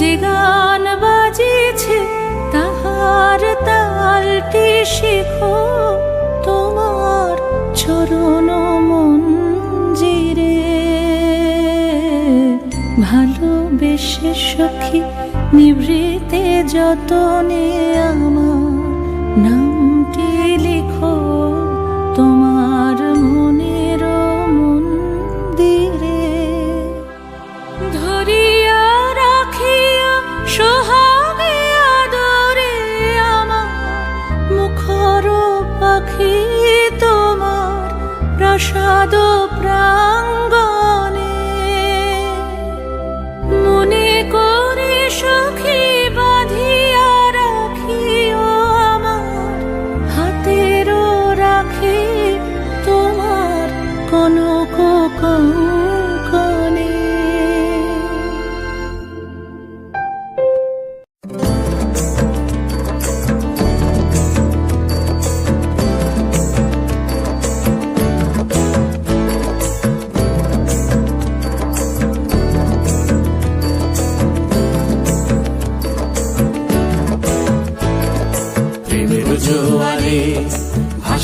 যে গান বাজেছে তাহার তালটি শিখো। তোমার চরণ মঞ্জিরে ভালোবেসে সখী, নিভৃতে যতনে আমার নামটি প্রসাদ প্রাঙ্গণে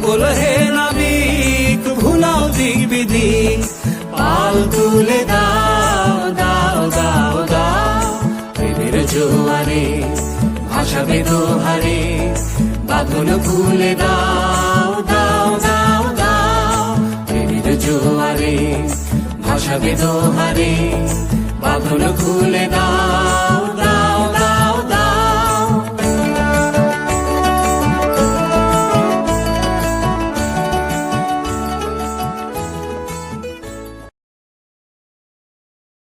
পাগল হে নাবিক, ভুলাও দিক বিধি পাল তুলে দাও দাও দাও দাও। প্রেমের জোয়ারে, ভাসাবে দোহারে, বাঁধন খুলে দাও দাও দাও দাও। প্রেমের জোয়ারে, ভাসাবে দোহারে, বাঁধন খুলে দাও।